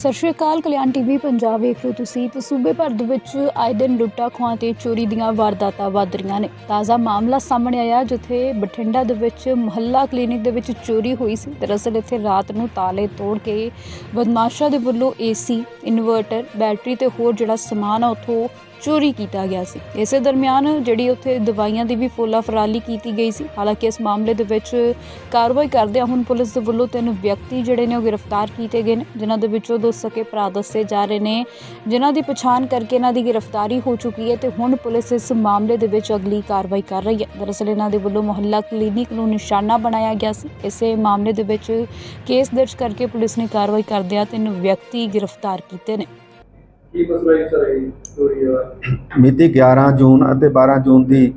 ਸਤਿ ਸ਼੍ਰੀ ਅਕਾਲ, ਕਲਿਆਣ ਟੀਵੀ ਪੰਜਾਬ ਵੇਖ ਰਹੇ ਤੁਸੀਂ। ਤੇ ਸੂਬੇ ਭਰ ਦੇ ਵਿੱਚ ਆਏ ਦਿਨ ਲੁੱਟਾਂ, ਖੋਹਾਂ ਤੇ ਚੋਰੀ ਦੀਆਂ ਵਾਰਦਾਤਾਂ ਵੱਧ ਰਹੀਆਂ ਨੇ। ਤਾਜ਼ਾ ਮਾਮਲਾ ਸਾਹਮਣੇ ਆਇਆ, ਜਿੱਥੇ ਬਠਿੰਡਾ ਦੇ ਵਿੱਚ ਮੁਹੱਲਾ ਕਲੀਨਿਕ ਦੇ ਵਿੱਚ ਚੋਰੀ ਹੋਈ ਸੀ। ਦਰਅਸਲ ਇੱਥੇ ਰਾਤ ਨੂੰ ਤਾਲੇ ਤੋੜ ਕੇ ਬਦਮਾਸ਼ਾਂ ਦੇ ਵੱਲੋਂ ਏਸੀ, ਇਨਵਰਟਰ, ਬੈਟਰੀ ਤੇ ਹੋਰ ਜਿਹੜਾ ਸਮਾਨ ਆ, ਉੱਥੋਂ ਚੋਰੀ ਕੀਤਾ ਗਿਆ ਸੀ। ਇਸੇ ਦਰਮਿਆਨ ਜਿਹੜੀ ਉੱਥੇ ਦਵਾਈਆਂ ਦੀ ਵੀ ਫੋਲਾ ਫਰਾਲੀ ਕੀਤੀ ਗਈ ਸੀ। ਹਾਲਾਂਕਿ ਇਸ ਮਾਮਲੇ ਦੇ ਵਿੱਚ ਕਾਰਵਾਈ ਕਰਦਿਆਂ ਹੁਣ ਪੁਲਿਸ ਦੇ ਵੱਲੋਂ ਤਿੰਨ ਵਿਅਕਤੀ ਜਿਹੜੇ ਨੇ ਉਹ ਗ੍ਰਿਫਤਾਰ ਕੀਤੇ ਗਏ ਨੇ, ਜਿਨ੍ਹਾਂ ਦੇ ਵਿੱਚੋਂ ਦੋ ਸਕੇ ਭਰਾ ਦੱਸੇ ਜਾ ਰਹੇ ਨੇ, ਜਿਨ੍ਹਾਂ ਦੀ ਪਛਾਣ ਕਰਕੇ ਇਹਨਾਂ ਦੀ ਗ੍ਰਿਫਤਾਰੀ ਹੋ ਚੁੱਕੀ ਹੈ ਤੇ ਹੁਣ ਪੁਲਿਸ ਇਸ ਮਾਮਲੇ ਦੇ ਵਿੱਚ ਅਗਲੀ ਕਾਰਵਾਈ ਕਰ ਰਹੀ ਹੈ। ਦਰਅਸਲ ਇਹਨਾਂ ਦੇ ਵੱਲੋਂ ਮੁਹੱਲਾ ਕਲੀਨਿਕ ਨੂੰ ਨਿਸ਼ਾਨਾ ਬਣਾਇਆ ਗਿਆ ਸੀ। ਇਸੇ ਮਾਮਲੇ ਦੇ ਵਿੱਚ ਕੇਸ ਦਰਜ ਕਰਕੇ ਪੁਲਿਸ ਨੇ ਕਾਰਵਾਈ ਕਰਦਿਆਂ ਤਿੰਨ ਵਿਅਕਤੀ ਗ੍ਰਿਫਤਾਰ ਕੀਤੇ ਨੇ। ਕੀ ਮਸਲਾ ਹੈ ਸਰ ਇਹ ਚੋਰੀ ਦਾ ਮਿਤੀ 11 ਜੂਨ ਅਤੇ 12 ਜੂਨ ਦੀ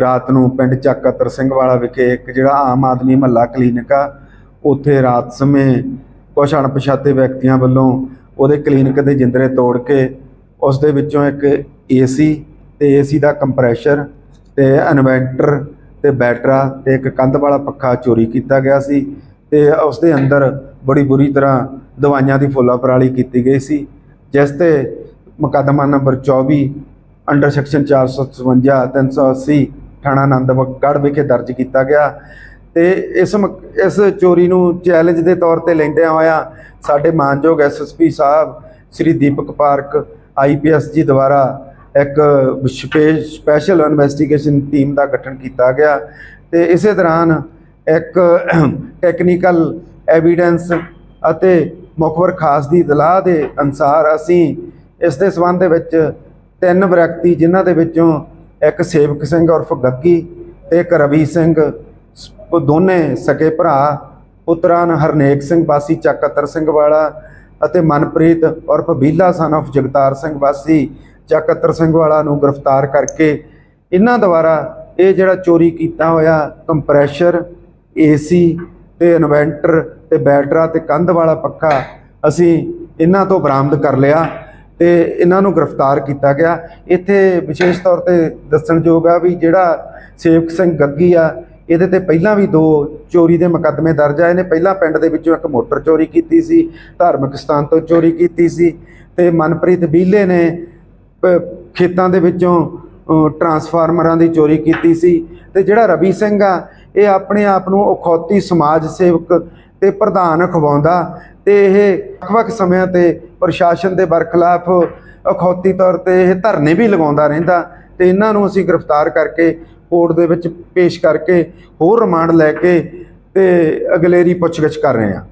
ਰਾਤ ਨੂੰ ਪਿੰਡ ਚੱਕ ਅਤਰ ਸਿੰਘ ਵਾਲਾ ਵਿਖੇ ਇੱਕ ਜਿਹੜਾ ਆਮ ਆਦਮੀ ਮਹੱਲਾ ਕਲੀਨਿਕ ਆ, ਉੱਥੇ ਰਾਤ ਸਮੇਂ ਕੁਝ ਅਣਪਛਾਤੇ ਵਿਅਕਤੀਆਂ ਵੱਲੋਂ ਉਹਦੇ ਕਲੀਨਿਕ ਦੇ ਜਿੰਦਰੇ ਤੋੜ ਕੇ ਉਸ ਦੇ ਵਿੱਚੋਂ ਇੱਕ ਏਸੀ ਤੇ ਏਸੀ ਦਾ ਕੰਪਰੈਸ਼ਰ ਤੇ ਇਨਵੈਂਟਰ ਤੇ ਬੈਟਰਾ ਤੇ ਇੱਕ ਕੰਧ ਵਾਲਾ ਪੱਖਾ ਚੋਰੀ ਕੀਤਾ ਗਿਆ ਸੀ ਤੇ ਉਸ ਦੇ ਅੰਦਰ ਬੜੀ ਬੁਰੀ ਤਰ੍ਹਾਂ ਦਵਾਈਆਂ ਦੀ ਫੁੱਲਾ ਪਰਾਲੀ ਕੀਤੀ ਗਈ ਸੀ। ਜਿਸ ਤੇ ਮੁਕੱਦਮਾ ਨੰਬਰ 24 ਅੰਡਰ ਸੈਕਸ਼ਨ 455 380 ਥਾਣਾ ਆਨੰਦਗੜ੍ਹ ਵਿਖੇ ਦਰਜ ਕੀਤਾ ਗਿਆ। ਤੇ ਇਸ ਮੁਕ- ਇਸ ਚੋਰੀ ਨੂੰ ਚੈਲੰਜ ਦੇ ਤੌਰ ਤੇ ਲੈਂਦਿਆਂ ਹੋਇਆ ਸਾਡੇ ਮਾਨਯੋਗ ਐਸਐਸਪੀ ਸਾਹਿਬ, ਸ੍ਰੀ ਦੀਪਕ ਪਾਰਕ ਆਈਪੀਐਸ ਜੀ ਦੁਆਰਾ ਇੱਕ ਵਿਸ਼ੇ- ਸਪੈਸ਼ਲ ਇਨਵੈਸਟੀਗੇਸ਼ਨ ਟੀਮ ਦਾ ਗਠਨ ਕੀਤਾ ਗਿਆ। ਤੇ ਇਸੇ ਦੌਰਾਨ ਇੱਕ ਟੈਕਨੀਕਲ ਐਵੀਡੈਂਸ ਅਤੇ ਮੁਖਬਰ ਖਾਸ ਦੀ ਇਤਲਾਹ ਦੇ ਅਨਸਾਰ ਅਸੀਂ ਇਸ ਦੇ ਸਬੰਧ ਦੇ ਵਿੱਚ ਤਿੰਨ ਵਿਅਕਤੀ ਜਿਨ੍ਹਾਂ ਦੇ ਵਿੱਚੋਂ ਇੱਕ ਸੇਵਕ ਸਿੰਘ ਉਰਫ ਗੱਗੀ ਤੇ ਇੱਕ ਰਵੀ ਸਿੰਘ, ਸ- ਦੋਨੇ ਸਕੇ ਭਰਾ, ਪੁੱਤਰਾਂ ਹਰਨੇਕ ਸਿੰਘ ਵਾਸੀ ਚੱਕਤਰ ਸਿੰਘ ਵਾਲਾ ਅਤੇ ਮਨਪ੍ਰੀਤ ਉਰਫ ਬੀਲਾ ਸਨ of ਜਗਤਾਰ ਸਿੰਘ ਵਾਸੀ ਚੱਕਤਰ ਸਿੰਘ ਵਾਲਾ ਨੂੰ ਗ੍ਰਿਫਤਾਰ ਕਰਕੇ ਇਹਨਾਂ ਦੁਆਰਾ ਇਹ ਜਿਹੜਾ ਚੋਰੀ ਕੀਤਾ ਹੋਇਆ ਕੰਪਰੈਸ਼ਰ ਏਸੀ ਤੇ ਇਨਵੈਂਟਰ ਤੇ ਬੈਟਰਾ ਤੇ ਕੰਧ ਵਾਲਾ ਪੱਖਾ ਅਸੀਂ ਇਹਨਾਂ ਤੋਂ ਬਰਾਮਦ ਕਰ ਲਿਆ ਤੇ ਇਹਨਾਂ ਨੂੰ ਗ੍ਰਿਫਤਾਰ ਕੀਤਾ ਗਿਆ। ਇੱਥੇ ਵਿਸ਼ੇਸ਼ ਤੌਰ ਤੇ ਦੱਸਣਯੋਗ ਆ ਵੀ ਜਿਹੜਾ ਸੇਵਕ ਸਿੰਘ ਗੱਗੀ ਆ, ਇਹਦੇ ਤੇ ਪਹਿਲਾਂ ਵੀ ਦੋ ਚੋਰੀ ਦੇ ਮੁਕੱਦਮੇ ਦਰਜ ਆਏ ਨੇ ਪਹਿਲਾਂ ਪਿੰਡ ਦੇ ਵਿੱਚੋਂ ਇੱਕ ਮੋਟਰ ਚੋਰੀ ਕੀਤੀ ਸੀ, ਧਾਰਮਿਕ ਸਥਾਨ ਤੋਂ ਚੋਰੀ ਕੀਤੀ ਸੀ ਤੇ ਮਨਪ੍ਰੀਤ ਬੀਲੇ ਨੇ ਪ- ਖੇਤਾਂ ਦੇ ਵਿੱਚੋਂ ਟਰਾਂਸਫਾਰਮਰਾਂ ਦੀ ਚੋਰੀ ਕੀਤੀ ਸੀ। ਤੇ ਜਿਹੜਾ ਰਵੀ ਸਿੰਘ ਆ, ਇਹ ਆਪਣੇ ਆਪ ਨੂੰ ਅਖੌਤੀ ਸਮਾਜ ਸੇਵਕ ਤੇ ਪ੍ਰਧਾਨ ਅਖਵਾਉਂਦਾ ਤੇ ਇਹ ਵੱਖ-ਵੱਖ ਸਮਿਆਂ ਤੇ ਪ੍ਰਸ਼ਾਸਨ ਦੇ ਬਰਖਲਾਫ ਅਖੌਤੀ ਤੌਰ ਤੇ ਇਹ ਧਰਨੇ ਵੀ ਲਗਾਉਂਦਾ ਰਹਿੰਦਾ ਤੇ ਇਹਨਾਂ ਨੂੰ ਅਸੀਂ ਗ੍ਰਿਫਤਾਰ ਕਰਕੇ ਕੋਰਟ ਦੇ ਵਿੱਚ ਪੇਸ਼ ਕਰਕੇ ਹੋਰ ਰਿਮਾਂਡ ਲੈ ਕੇ ਤੇ ਅਗਲੇਰੀ ਪੁੱਛਗਿੱਛ ਕਰ ਰਹੇ ਹਾਂ।